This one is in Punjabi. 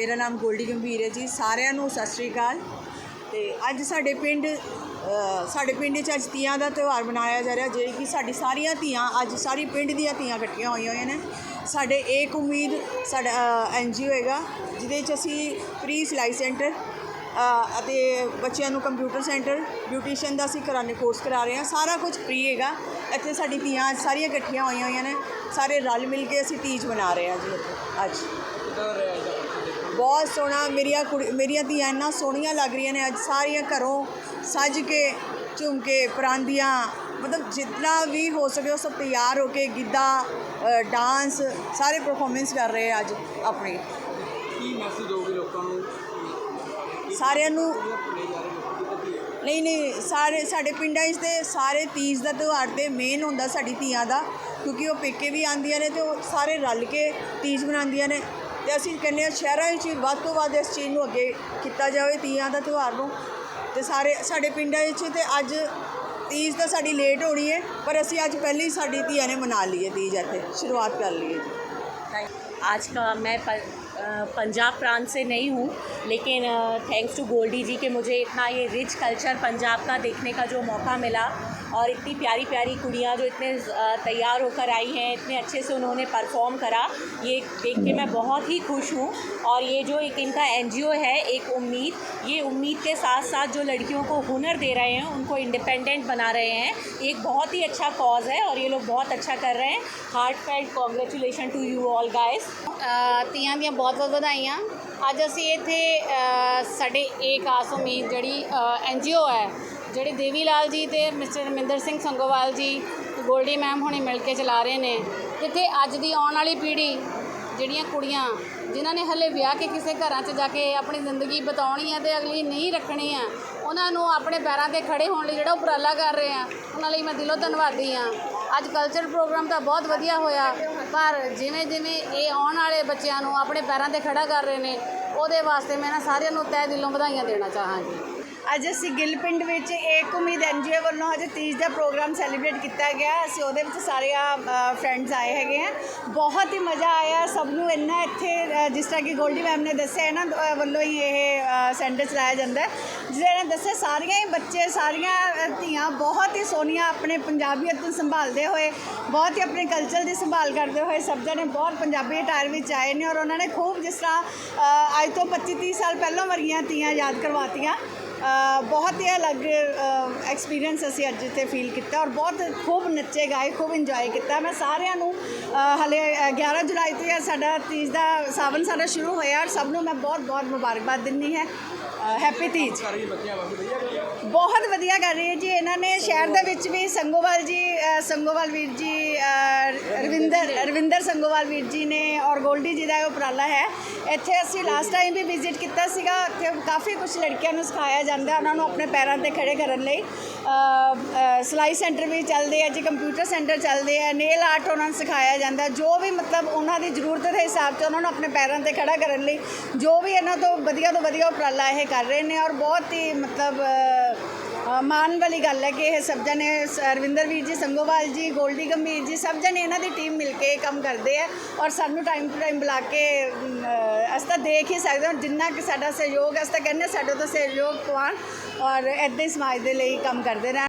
ਮੇਰਾ ਨਾਮ ਗੋਲਡੀ ਗੰਭੀਰ ਹੈ ਜੀ, ਸਾਰਿਆਂ ਨੂੰ ਸਤਿ ਸ਼੍ਰੀ ਅਕਾਲ। ਤੇ ਅੱਜ ਸਾਡੇ ਪਿੰਡ ਸਾਡੇ ਪਿੰਡ 'ਚ ਅੱਜ ਤੀਆਂ ਦਾ ਤਿਉਹਾਰ ਮਨਾਇਆ ਜਾ ਰਿਹਾ, ਜਿਹੜੀ ਕਿ ਸਾਡੀ ਸਾਰੀਆਂ ਧੀਆਂ, ਅੱਜ ਸਾਰੀ ਪਿੰਡ ਦੀਆਂ ਧੀਆਂ ਇਕੱਠੀਆਂ ਹੋਈਆਂ ਹੋਈਆਂ ਨੇ। ਸਾਡੇ ਏਕ ਉਮੀਦ, ਸਾਡਾ ਐਨ ਜੀ ਓ ਹੈਗਾ, ਜਿਹਦੇ 'ਚ ਅਸੀਂ ਫ੍ਰੀ ਸਿਲਾਈ ਸੈਂਟਰ ਅਤੇ ਬੱਚਿਆਂ ਨੂੰ ਕੰਪਿਊਟਰ ਸੈਂਟਰ ਬਿਊਟੀਸ਼ੀਅਨ ਦਾ ਅਸੀਂ ਕਰਾਣੇ ਕੋਰਸ ਕਰਾ ਰਹੇ ਹਾਂ। ਸਾਰਾ ਕੁਝ ਫ੍ਰੀ ਹੈਗਾ। ਇੱਥੇ ਸਾਡੀ ਧੀਆਂ ਅੱਜ ਸਾਰੀਆਂ ਇਕੱਠੀਆਂ ਹੋਈਆਂ ਹੋਈਆਂ ਨੇ। ਸਾਰੇ ਰਲ ਮਿਲ ਕੇ ਅਸੀਂ ਤੀਜ ਮਨਾ ਰਹੇ ਹਾਂ ਜੀ ਇੱਥੇ, ਅੱਜ। ਬਹੁਤ ਸੋਹਣਾ ਮੇਰੀਆਂ ਕੁੜੀ ਮੇਰੀਆਂ ਧੀਆਂ ਇੰਨਾ ਸੋਹਣੀਆਂ ਲੱਗ ਰਹੀਆਂ ਨੇ ਅੱਜ ਸਾਰੀਆਂ ਘਰੋਂ ਸੱਜ ਕੇ ਝੁੰਮ ਕੇ ਪਰਾਂਦੀਆਂ ਮਤਲਬ ਜਿੰਨਾ ਵੀ ਹੋ ਸਕੇ ਉਹ ਸਭ ਤਿਆਰ ਹੋ ਕੇ ਗਿੱਧਾ ਡਾਂਸ ਸਾਰੇ ਪਰਫਾਰਮੈਂਸ ਕਰ ਰਹੇ ਅੱਜ ਆਪਣੀ। ਕੀ ਮੈਸੇਜ ਦੋਗੇ ਲੋਕਾਂ ਨੂੰ? ਸਾਰਿਆਂ ਨੂੰ ਨਹੀਂ ਨਹੀਂ ਸਾਰੇ ਸਾਡੇ ਪਿੰਡਾਂ 'ਚ ਤੇ ਸਾਰੇ ਤੀਜ ਦਾ ਤਿਉਹਾਰ ਤੇ ਮੇਨ ਹੁੰਦਾ ਸਾਡੀ ਧੀਆਂ ਦਾ ਕਿਉਂਕਿ ਉਹ ਪੇਕੇ ਵੀ ਆਉਂਦੀਆਂ ਨੇ ਤੇ ਉਹ ਸਾਰੇ ਰਲ ਕੇ ਤੀਜ ਮਨਾਉਂਦੀਆਂ ਨੇ। ਤੇ ਅਸੀਂ ਕਹਿੰਦੇ ਹਾਂ ਸ਼ਹਿਰਾਂ ਵਿੱਚ ਵੱਧ ਤੋਂ ਵੱਧ ਇਸ ਚੀਜ਼ ਨੂੰ ਅੱਗੇ ਕੀਤਾ ਜਾਵੇ ਤੀਆਂ ਦਾ ਤਿਉਹਾਰ ਨੂੰ ਤੇ ਸਾਰੇ ਸਾਡੇ ਪਿੰਡਾਂ ਵਿੱਚ ਤੇ ਅੱਜ ਤੀਜ ਤਾਂ ਸਾਡੀ ਲੇਟ ਹੋਣੀ ਹੈ ਪਰ ਅਸੀਂ ਅੱਜ ਪਹਿਲੇ ਹੀ ਸਾਡੀ ਧੀਆਂ ਨੇ ਮਨਾ ਲਈ ਹੈ ਤੀਜ ਇੱਥੇ ਸ਼ੁਰੂਆਤ ਕਰ ਲਈ ਹੈ ਜੀ आज का मैं प- अ, पंजाब प्रांत से नहीं हूँ लेकिन थैंक्स टू गोल्डी जी कि मुझे इतना ये रिच कल्चर पंजाब का देखने का जो मौका मिला और इतनी प्यारी प्यारी कुड़ियाँ जो इतने अ, तैयार होकर आई हैं इतने अच्छे से उन्होंने परफॉर्म करा ये देख के मैं बहुत ही खुश हूँ और ये जो एक इनका एन है एक उम्मीद ये उम्मीद के साथ साथ जो लड़कियों को हुनर दे रहे हैं उनको इंडिपेंडेंट बना रहे हैं एक बहुत ही अच्छा कॉज है और ये लोग बहुत अच्छा कर रहे हैं heart felt congratulation to you all guys ਅ, ਤੀਆਂ ਦੀਆਂ ਬਹੁਤ ਬਹੁਤ ਵਧਾਈਆਂ ਅੱਜ ਅਸੀਂ ਇੱਥੇ ਅ, ਸਾਡੇ ਏਕ ਆਸ ਉਮੀਦ ਜਿਹੜੀ ਐਨ ਜੀ ਓ ਹੈ ਜਿਹੜੇ ਦੇਵੀ ਲਾਲ ਜੀ ਤੇ ਮਿਸਟਰ ਰਮਿੰਦਰ ਸਿੰਘ ਸੰਗੋਵਾਲ ਜੀ, ਗੋਲਡੀ ਮੈਮ ਹੁਣੇ ਮਿਲ ਕੇ ਚਲਾ ਰਹੇ ਨੇ। ਜਿੱਥੇ ਅੱਜ ਦੀ ਆਉਣ ਵਾਲੀ ਪੀੜ੍ਹੀ, ਜਿਹੜੀਆਂ ਕੁੜੀਆਂ, ਜਿਨ੍ਹਾਂ ਨੇ ਹਲੇ ਵਿਆਹ ਕੇ ਕਿਸੇ ਘਰਾਂ 'ਚ ਜਾ ਕੇ ਆਪਣੀ ਜ਼ਿੰਦਗੀ ਬਤਾਉਣੀ ਹੈ ਤੇ ਅਗਲੀ ਨਹੀਂ ਰੱਖਣੀ ਹੈ ਉਹਨਾਂ ਨੂੰ ਆਪਣੇ ਪੈਰਾਂ ਤੇ ਖੜੇ ਹੋਣ ਲਈ ਜਿਹੜਾ ਉਪਰਾਲਾ ਕਰ ਰਹੇ ਆ, ਉਹਨਾਂ ਲਈ ਮੈਂ ਦਿਲੋਂ ਧੰਨਵਾਦੀ ਆ। ਅੱਜ ਕਲਚਰ ਪ੍ਰੋਗਰਾਮ ਤਾਂ ਬਹੁਤ ਵਧੀਆ ਹੋਇਆ, ਪਰ ਜਿਵੇਂ ਜਿਵੇਂ ਇਹ ਆਉਣ ਵਾਲੇ ਬੱਚਿਆਂ ਨੂੰ ਆਪਣੇ ਪੈਰਾਂ ਤੇ ਖੜਾ ਕਰ ਰਹੇ ਨੇ, ਉਹਦੇ ਵਾਸਤੇ ਮੈਂ ਨਾ ਸਾਰਿਆਂ ਨੂੰ ਤਹਿ ਦਿਲੋਂ ਵਧਾਈਆਂ ਦੇਣਾ ਚਾਹਾਂਗੀ। ਅੱਜ ਅਸੀਂ ਗਿੱਲ ਪਿੰਡ ਵਿੱਚ ਏਕ ਉਮੀਦ ਐਨਜੀਓ ਵੱਲੋਂ ਅੱਜ ਤੀਜ ਦਾ ਪ੍ਰੋਗਰਾਮ ਸੈਲੀਬ੍ਰੇਟ ਕੀਤਾ ਗਿਆ। ਅਸੀਂ ਉਹਦੇ ਵਿੱਚ ਸਾਰੇ ਫਰੈਂਡਸ ਆਏ ਹੈਗੇ ਆ। ਬਹੁਤ ਹੀ ਮਜ਼ਾ ਆਇਆ। ਸਭ ਨੂੰ ਇੰਨਾ ਇੱਥੇ ਜਿਸ ਤਰ੍ਹਾਂ ਕਿ ਗੋਲਡੀ ਮੈਮ ਨੇ ਦੱਸਿਆ ਇਹਨਾਂ ਅ, ਵੱਲੋਂ ਹੀ ਇਹ ਸੈਂਟਰ ਚਲਾਇਆ ਜਾਂਦਾ। ਹੈ ਜਿਹਨਾਂ ਨੇ ਦੱਸਿਆ ਸਾਰੀਆਂ ਹੀ ਬੱਚੇ ਸਾਰੀਆਂ ਧੀਆਂ ਬਹੁਤ ਹੀ ਸੋਹਣੀਆਂ ਆਪਣੇ ਪੰਜਾਬੀਅਤ ਨੂੰ ਸੰਭਾਲਦੇ ਹੋਏ ਬਹੁਤ ਹੀ ਆਪਣੇ ਕਲਚਰ ਦੀ ਸੰਭਾਲ ਕਰਦੇ ਹੋਏ ਸਭ ਜਣੇ ਬਹੁਤ ਪੰਜਾਬੀ ਅਟਾਇਰ ਵਿੱਚ ਆਏ ਨੇ ਔਰ ਉਹਨਾਂ ਨੇ ਖੂਬ ਜਿਸ ਤਰ੍ਹਾਂ ਅੱਜ ਤੋਂ 25 30 ਸਾਲ ਪਹਿਲਾਂ ਵਰਗੀਆਂ ਧੀਆਂ ਯਾਦ ਕਰਵਾਤੀਆਂ। ਬਹੁਤ ਹੀ ਅਲੱਗ ਐਕਸਪੀਰੀਅੰਸ ਅਸੀਂ ਅੱਜ ਇੱਥੇ ਫੀਲ ਕੀਤਾ ਔਰ ਬਹੁਤ ਖੂਬ ਨੱਚੇ ਗਾਏ ਖੂਬ ਇੰਜੋਏ ਕੀਤਾ। ਮੈਂ ਸਾਰਿਆਂ ਨੂੰ ਅ, ਹਲੇ 11 ਜੁਲਾਈ ਤੋਂ ਇਹ ਸਾਡਾ ਤੀਜ ਦਾ ਸਾਵਨ ਸਾਡਾ ਸ਼ੁਰੂ ਹੋਇਆ ਔਰ ਸਭ ਨੂੰ ਮੈਂ ਬਹੁਤ ਬਹੁਤ ਮੁਬਾਰਕਬਾਦ ਦਿੰਦੀ ਹੈ। ਹੈਪੀ ਤੀਜ। ਬਹੁਤ ਵਧੀਆ ਕਰ ਰਹੀ ਹੈ ਜੀ। ਇਹਨਾਂ ਨੇ ਸ਼ਹਿਰ ਦੇ ਵਿੱਚ ਵੀ ਸੰਗੋਵਾਲ ਜੀ ਸੰਗੋਵਾਲ ਵੀਰ ਜੀ ਰਵਿੰਦਰ ਰਵਿੰਦਰ ਸੰਗੋਵਾਲ ਵੀਰ ਜੀ ਨੇ ਔਰ ਗੋਲਡੀ ਜੀ ਦਾ ਉਪਰਾਲਾ ਹੈ। ਇੱਥੇ ਅਸੀਂ ਲਾਸਟ ਟਾਈਮ ਵੀ ਵਿਜ਼ਿਟ ਕੀਤਾ ਸੀਗਾ। ਉੱਥੇ ਕਾਫੀ ਕੁਝ ਲੜਕੀਆਂ ਨੂੰ ਸਿਖਾਇਆ ਜਾਂਦਾ ਉਹਨਾਂ ਨੂੰ ਆਪਣੇ ਪੈਰਾਂ ਤੇ ਖੜੇ ਕਰਨ ਲਈ। ਅ, ਸਿਲਾਈ ਸੈਂਟਰ ਵੀ ਚੱਲਦੇ ਆ ਜੀ ਕੰਪਿਊਟਰ ਸੈਂਟਰ ਚੱਲਦੇ ਆ ਨੇਲ ਆਰਟ ਉਹਨਾਂ ਨੂੰ ਸਿਖਾਇਆ ਜਾਂਦਾ। ਜੋ ਵੀ ਮਤਲਬ ਉਹਨਾਂ ਦੀ ਜ਼ਰੂਰਤ ਦੇ ਹਿਸਾਬ 'ਚ ਉਹਨਾਂ ਨੂੰ ਆਪਣੇ ਪੈਰਾਂ ਤੇ ਖੜਾ ਕਰਨ ਲਈ ਜੋ ਵੀ ਇਹਨਾਂ ਤੋਂ ਵਧੀਆ ਤੋਂ ਵਧੀਆ ਉਪਰਾਲਾ ਇਹ ਕਰ ਰਹੇ ਨੇ ਔਰ ਬਹੁਤ ਹੀ ਮਤਲਬ ਮਾਣ ਵਾਲੀ ਗੱਲ ਹੈ ਕਿ ਇਹ ਸਭ ਜਣੇ, ਸ- ਰਵਿੰਦਰ ਵੀਰ ਜੀ, ਸੰਗੋਵਾਲ ਜੀ, ਗੋਲਡੀ ਗੰਭੀਰ ਜੀ, ਸਭ ਜਣੇ ਇਹਨਾਂ ਦੀ ਟੀਮ ਮਿਲ ਕੇ ਕੰਮ ਕਰਦੇ ਆ ਔਰ ਸਾਨੂੰ ਟਾਈਮ ਟੂ ਟਾਈਮ ਬੁਲਾ ਕੇ ਅਸੀਂ ਤਾਂ ਦੇਖ ਹੀ ਸਕਦੇ ਹਾਂ, ਜਿੰਨਾ ਕਿ ਸਾਡਾ ਸਹਿਯੋਗ ਹੈ, ਅਸੀਂ ਤਾਂ ਕਹਿੰਦੇ ਸਾਡੇ ਤੋਂ ਸਹਿਯੋਗ ਪਵਾਉਣ ਔਰ ਇੱਦਾਂ ਹੀ ਸਮਾਜ ਦੇ ਲਈ ਕੰਮ ਕਰਦੇ ਰਹਿਣ।